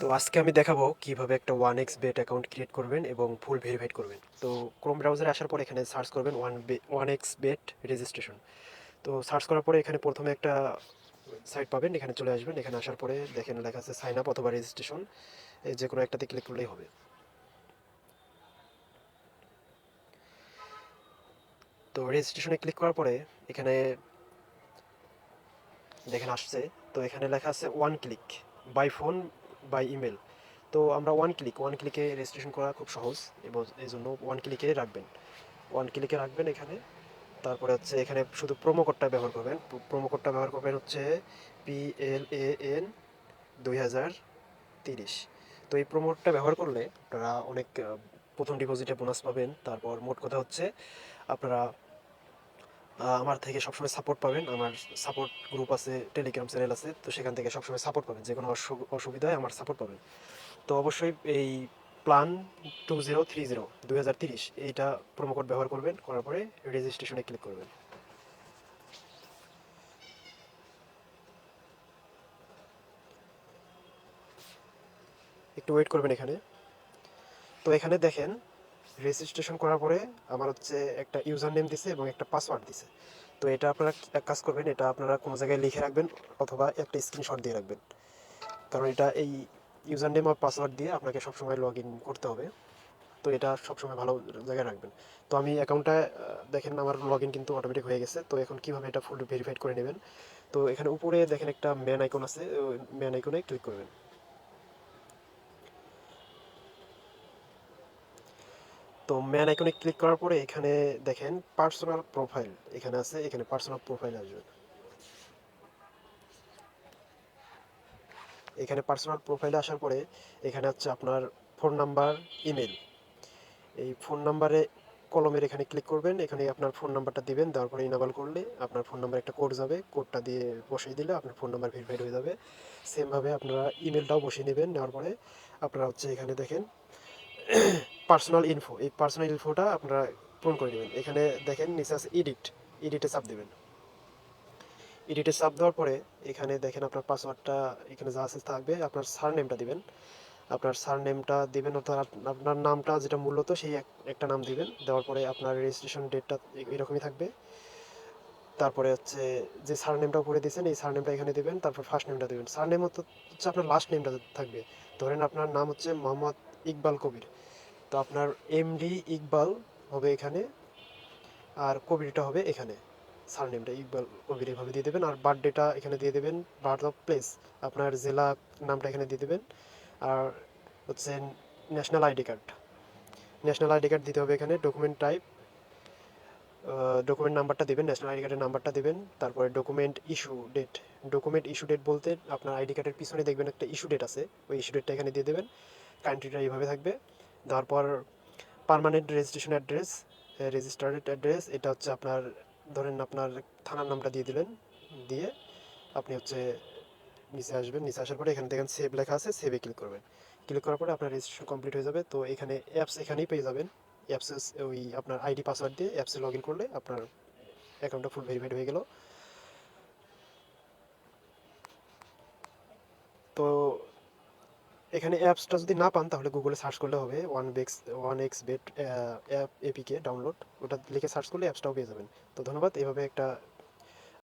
তো আজকে আমি দেখাবো কীভাবে একটা one X bet account create করবেন এবং ফুল ভেরিফাইড করবেন। তো ক্রোম ব্রাউজারে আসার পর এখানে সার্চ করবেন one one X bet registration. তো সার্চ করার পরে এখানে প্রথমে একটা সাইট পাবেন, এখানে চলে আসবেন। এখানে আসার পরে দেখেন লেখা আছে সাইন আপ অথবা রেজিস্ট্রেশন যে কোনো একটাতে ক্লিক করলেই হবে। তো রেজিস্ট্রেশনে ক্লিক করার পরে এখানে দেখেন আসছে। তো এখানে লেখা আছে one click by phone by email তো আমরা ওয়ান ক্লিক ওয়ান ক্লিকে রেজিস্ট্রেশন করা খুব সহজ এবং এই জন্য ওয়ান ক্লিকে রাখবেন। ওয়ান ক্লিকে রাখবেন এখানে। তারপরে হচ্ছে এখানে শুধু প্রোমো কোডটা ব্যবহার করবেন। প্রোমো কোডটা ব্যবহার করবেন হচ্ছে পি এল এ এন দুই হাজার তিরিশ। তো এই প্রোমোটটা ব্যবহার করলে আপনারা অনেক প্রথম ডিপোজিটে বোনাস পাবেন। তারপর মোট কথা হচ্ছে আপনারা আমার থেকে সবসময় সাপোর্ট পাবেন। আমার সাপোর্ট গ্রুপ আছে টেলিগ্রাম চ্যানেল আছে, তো সেখান থেকে সবসময় সাপোর্ট পাবেন। যে কোনো অসু- অসুবিধায় আমার সাপোর্ট পাবেন। তো অবশ্যই এই plan two zero three zero দুই হাজার তিরিশ, এইটা কোড ব্যবহার করবেন, করার পরে রেজিস্ট্রেশনে ক্লিক করবেন। একটু ওয়েট করবেন এখানে। তো এখানে দেখেন রেজিস্ট্রেশন করার পরে আমার হচ্ছে একটা ইউজার নেম দিছে এবং একটা পাসওয়ার্ড দিছে। তো এটা আপনারা এক কাজ করবেন, এটা আপনারা কোনো জায়গায় লিখে রাখবেন অথবা একটা স্ক্রিনশট দিয়ে রাখবেন। কারণ এটা এই ইউজার নেম আর পাসওয়ার্ড দিয়ে আপনাকে সবসময় লগ ইন করতে হবে। তো এটা সবসময় ভালো জায়গায় রাখবেন। তো আমি অ্যাকাউন্টটা দেখেন আমার লগ ইন কিন্তু অটোমেটিক হয়ে গেছে। তো এখন কীভাবে এটা ফুল ভেরিফাইড করে নেবেন? তো এখানে উপরে দেখেন একটা ম্যান আইকন আছে ম্যান আইকনে ক্লিক করবেন। তো ম্যান আইকনে ক্লিক করার পরে এখানে দেখেন পার্সোনাল প্রোফাইল এখানে আছে, এখানে পার্সোনাল প্রোফাইল আসবে। এখানে পার্সোনাল প্রোফাইলে আসার পরে এখানে হচ্ছে আপনার ফোন নাম্বার ইমেল এই ফোন নাম্বারে কলমের এখানে ক্লিক করবেন, এখানে আপনার ফোন নাম্বারটা দিবেন, দেওয়ার পরে ইনাবল করলে আপনার ফোন নাম্বার একটা কোড যাবে কোডটা দিয়ে বসিয়ে দিলে আপনার ফোন নাম্বার ভেরিফাইড হয়ে যাবে। সেমভাবে আপনারা ইমেলটাও বসিয়ে নেবেন, নেওয়ার পরে আপনারা হচ্ছে এখানে দেখেন পার্সোনাল ইনফো এই পার্সোনাল ইনফোটা আপনারা পূরণ করে নেবেন এখানে দেখেন, নিচে আছে এডিট এডিটে চাপ দেবেন। এডিটে চাপ দেওয়ার পরে এখানে দেখেন আপনার পাসওয়ার্ডটা এখানে যা আছে থাকবে, আপনার সার নেমটা দিবেন। আপনার সার নেমটা দিবেন, অর্থাৎ আপনার নামটা যেটা মূলত সেই একটা নাম দিবেন। দেওয়ার পরে আপনার রেজিস্ট্রেশন ডেটটা এরকমই থাকবে। তারপরে হচ্ছে যে সার নেমটা উপরে দিয়েছেন, এই সার নেমটা এখানে দেবেন, তারপর ফার্স্ট নেমটা দিবেন। সার নেম হচ্ছে আপনার লাস্ট নেমটা থাকবে। ধরেন আপনার নাম হচ্ছে মোহাম্মদ ইকবাল কবির। তো আপনার এমডি ইকবাল হবে এখানে আর কবিরটা হবে এখানে। সার নেমটা ইকবাল কবির এভাবে দিয়ে দেবেন আর বার্থডেটা এখানে দিয়ে দেবেন, বার্থ অফ প্লেস। আপনার জেলা নামটা এখানে দিয়ে দেবেন। আর হচ্ছে national ID card. National ID card দিতে হবে এখানে, ডকুমেন্ট টাইপ। ডকুমেন্ট নাম্বারটা দেবেন, ন্যাশনাল আইডি কার্ডের নাম্বারটা দেবেন। তারপরে document issue date. Document issue date বলতে আপনার আইডি কার্ডের পিছনে দেখবেন একটা ইস্যু ডেট আছে। ওই ইস্যু ডেটটা এখানে দিয়ে দেবেন। কান্ট্রিটা এইভাবে থাকবে। তারপর permanent registration address registered address এটা হচ্ছে আপনার, ধরেন আপনার থানার নামটা দিয়ে দিলেন, দিয়ে আপনি হচ্ছে নিচে আসবেন, নিচে আসার পরে এখানে দেখেন সেভ লেখা আছে সেভে ক্লিক করবেন। ক্লিক করার পরে আপনার রেজিস্ট্রেশন কমপ্লিট হয়ে যাবে, তো এখানে অ্যাপস এখানেই পেয়ে যাবেন। অ্যাপসে ওই আপনার আইডি পাসওয়ার্ড দিয়ে অ্যাপসে লগ ইন করলে আপনার অ্যাকাউন্টটা ফুল ভেরিফাইড হয়ে গেল। তো এখানে অ্যাপসটা যদি না পান, তাহলে গুগলে সার্চ করলে হবে। One bex one X bet app APK download ওটা লিখে সার্চ করলে অ্যাপসটাও পেয়ে যাবেন। তো ধন্যবাদ। এভাবে একটা